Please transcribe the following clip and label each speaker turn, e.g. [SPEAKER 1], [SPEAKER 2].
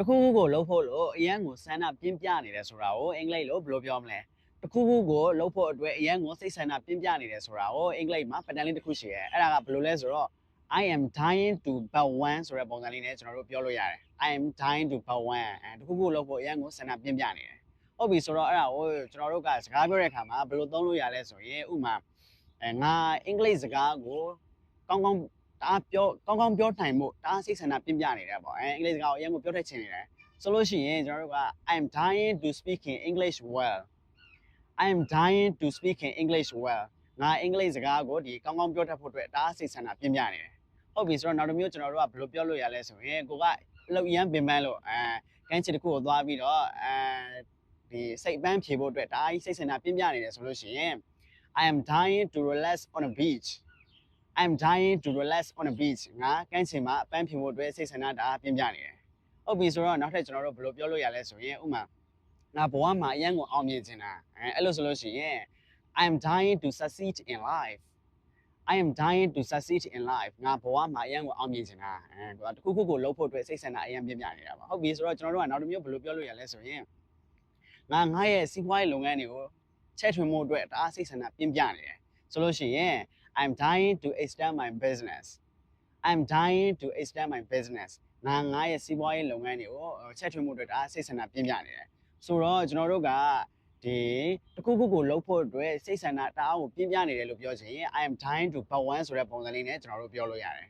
[SPEAKER 1] တစ်ခုခုကိုလှုပ်ဖို့လို့အရန်ကိုဆန္ဒပြင်းပြနေတယ်ဆိုတာကိုအင်္ဂလိပ်လိုဘယ်လိုပြောမလဲတစ်ခုခုကိုလှုပ်ဖို့အတွက်အရန်ကိုစိတ်ဆန္ဒပြင်းပြနေတယ်ဆိုတာကိုအင်္ဂလိပ်မှာပတန်လေးတစ်ခုရှိရဲအဲ့ဒါကဘယ်လိုလဲဆိုတော့ I am dying to but one ဆိုတဲ့ပုံစံလေးနဲ့ကျွန်တော်တို့ပြောလို့ရတယ် I am dying to but one အဲတစ်ခုခုလှုပ်ဖို့အရန်ကိုဆန္ဒပြင်းပြနေတယ်ဟုတ်ပြီဆိုတော့အဲ့ဒါကိုကျွန်တော်တို့ကစကားပြောတဲ့အခါမှာဘယ်လိုသုံးလို့ရလဲဆိုရင်ဥမာအဲငါအင်္ဂလိပ်စကားကိုကောင်းကောင်း ဒါပြောကောင်းကောင်းပြောနိုင်မှုဒါစိတ်ဆန္ဒပြင်းပြနေတယ်ပေါ့အဲအင်္ဂလိပ်စကားကိုအရင်ကပြောထက်ချင်နေတယ်ဆိုလို့ရှိရင်ကျွန်တော်တို့က I am dying to speak in English well I am dying to speak in English well ငါအင်္ဂလိပ်စကားကိုဒီကောင်းကောင်းပြောတတ်ဖို့အတွက်ဒါစိတ်ဆန္ဒပြင်းပြနေတယ်ဟုတ်ပြီဆိုတော့နောက်တစ်မျိုးကျွန်တော်တို့ကဘယ်လိုပြောလို့ရလဲဆိုရင်ကိုကအလုပ်ရမ်းပင်ပန်းလို့အဲကန်းချစ်တစ်ခုကိုသွားပြီးတော့အဲဒီစိတ်ပန်းဖြေဖို့အတွက်ဒါကြီးစိတ်ဆန္ဒပြင်းပြနေတယ်ဆိုလို့ရှိရင် I am dying to relax on a beach I'm dying to relax on a beach ငါကန်းချင်မှာအပန်းဖြေဖို့အတွက်စိတ်ဆန္ဒဒါပြင်းပြနေတယ်ဟုတ်ပြီဆိုတော့နောက်ထပ်ကျွန်တော်တို့ဘယ်လိုပြောလို့ရလဲဆိုရင်ဥမာငါဘဝမှာအရင်ကိုအောင်မြင်ချင်တာအဲအဲ့လိုဆိုလို့ရှိရင် I am dying to succeed in life I am dying to succeed in life ငါဘဝမှာအရင်ကိုအောင်မြင်ချင်တာအဲတခုခုကိုလုပ်ဖို့အတွက်စိတ်ဆန္ဒအရင်ပြင်းပြနေတာပါဟုတ်ပြီဆိုတော့ကျွန်တော်တို့ကနောက်တစ်မျိုးဘယ်လိုပြောလို့ရလဲဆိုရင်ငါငါရဲ့စီးပွားရေးလုပ်ငန်းတွေကိုချဲ့ထွင်မှုအတွက်ဒါစိတ်ဆန္ဒပြင်းပြနေတယ်ဆိုလို့ရှိရင် I'm dying to extend my business I'm dying to extend my business ငါငါရဲ့စီးပွားရေးလုပ်ငန်းတွေကိုချက်ထွင်မှုအတွက်ဒါစိတ်ဆန္ဒပြင်းပြနေတယ်ဆိုတော့ကျွန်တော်တို့ကဒီတစ်ခုခုကိုလုပ်ဖို့အတွက်စိတ်ဆန္ဒတအားကိုပြင်းပြနေတယ်လို့ပြောချင်ရင် I am dying to but one ဆိုတဲ့ပုံစံလေးနဲ့ကျွန်တော်တို့ပြောလို့ရတယ်